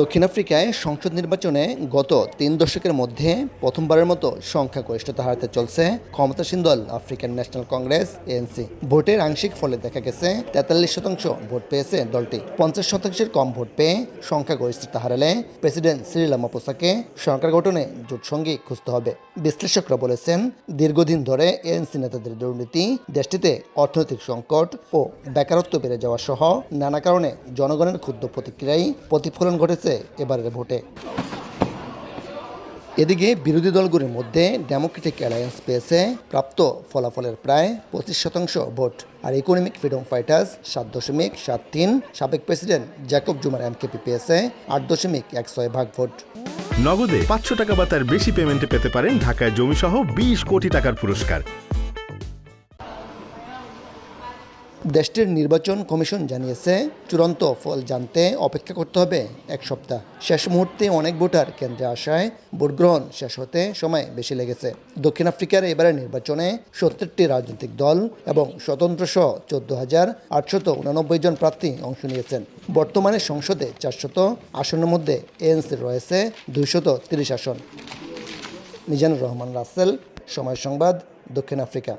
দক্ষিণ আফ্রিকায় সংসদ নির্বাচনে গত তিন দশকের মধ্যে প্রথমবারের মতো সংখ্যাগরিষ্ঠতা হারাতে চলছে ক্ষমতাসীন দল আফ্রিকান ন্যাশনাল কংগ্রেস, এএনসি। ভোটের আংশিক ফলে দেখা গেছে তেতাল্লিশ শতাংশ ভোট পেয়েছে দলটি। পঞ্চাশ শতাংশের কম ভোট পেয়ে সংখ্যাগরিষ্ঠতা হারালে প্রেসিডেন্ট সিরিল রামাপোসাকে সরকার গঠনে জোটসঙ্গী খুঁজতে হবে। বিশ্লেষকরা বলেছেন, দীর্ঘদিন ধরে এএনসি নেতাদের দুর্নীতি, দেশটিতে অর্থনৈতিক সংকট ও বেকারত্ব বেড়ে যাওয়া সহ নানা কারণে জনগণের ক্ষুদ্র প্রতিক্রিয়ায় প্রতিফলন ঘটেছে এবারের ভোটে। এদিকে বিরোধী দলগুলির মধ্যে ডেমোক্রেটিক অ্যালায়েন্স পেয়েছে প্রাপ্ত ফলাফলের প্রায় পঁচিশ শতাংশ ভোট। আর ইকোনমিক ফ্রিডম ফাইটার্স সাত দশমিক সাত তিন, সাবেক প্রেসিডেন্ট জ্যাকব জুমার এমকেপি পেয়েছে আট দশমিক এক ছয় ভাগ ভোট। নগদে পাঁচশো টাকা বা তার বেশি পেমেন্টে পেতে পারেন ঢাকায় জমিসহ বিশ কোটি টাকার পুরস্কার। দেশটির নির্বাচন কমিশন জানিয়েছে, চূড়ান্ত ফল জানতে অপেক্ষা করতে হবে এক সপ্তাহ। শেষ মুহূর্তে অনেক ভোটার কেন্দ্রে আসায় ভোট গ্রহণ শেষ হতে সময় বেশি লেগেছে। দক্ষিণ আফ্রিকার এবারের নির্বাচনে সত্তরটি রাজনৈতিক দল এবং স্বতন্ত্র সহ চোদ্দ হাজার আটশত উনানব্বই জন প্রার্থী অংশ নিয়েছেন। বর্তমানে সংসদে চারশত, আসনের মধ্যে এএনসি রয়েছে দুইশত তিরিশ আসন। মিজানুর রহমান রাসেল, সময় সংবাদ, দক্ষিণ আফ্রিকা।